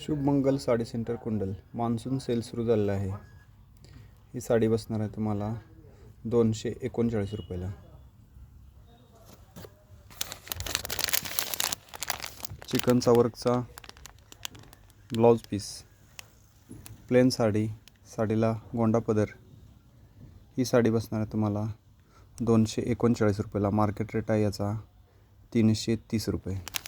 Shubhmangal sari centre Kundal. Monsoon sale सुरू झालेला आहे. ही साडी बसणार आहे तुम्हाला दोनशे एकोणचाळीस रुपयाला. चिकनचा वर्कचा ब्लाऊज पीस. प्लेन साडी साडीला गोंडा पदर. ही साडी बसणार आहे तुम्हाला दोनशे एकोणचाळीस रुपयाला. मार्केट रेट आहे याचा तीनशे तीस रुपये.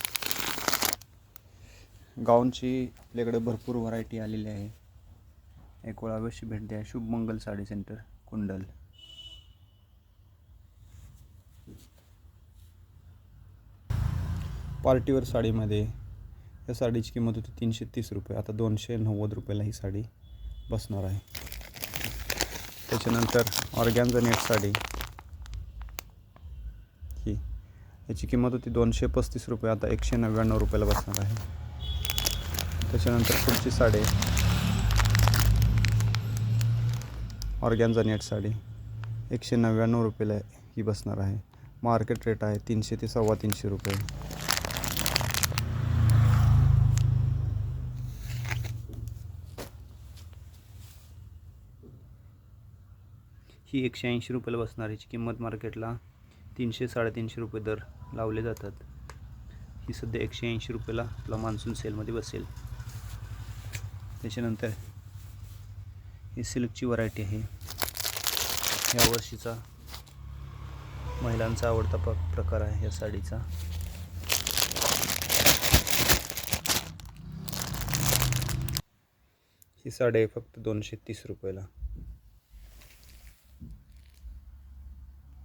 गाऊनची आपल्याकडे भरपूर व्हरायटी आलेली आहे. एक वेळा अवश्य भेट द्या. शुभमंगल साडी सेंटर कुंडल. पार्टीवर साडीमध्ये या साडीची किंमत होती तीनशे तीस रुपये. आता दोनशे नव्वद रुपयाला ही साडी बसणार आहे. त्याच्यानंतर ऑर्गॅन्झा नेट साडी. ही. याची किंमत होती दोनशे पस्तीस रुपये. आता एकशे नव्याण्णव रुपयाला बसणार आहे. त्याच्यानंतर पुढची साडी. Organza net sari. एकशे नव्याण्णव रुपयाला ही बसणार आहे. मार्केट रेट आहे तीनशे ते सव्वा तीनशे रुपये. ही एकशे ऐंशी रुपयाला बसणार याची किंमत मार्केटला तीनशे साडेतीनशे रुपये दर लावले जातात. ही सध्या एकशे ऐंशी रुपयाला आपला मान्सून सेलमध्ये बसेल. त्याच्यानंतर ही सिल्कची व्हरायटी आहे. या वर्षीचा महिलांचा आवडता प प्रकार आहे या साडीचा. ही साडी आहे फक्त दोनशे तीस रुपयाला.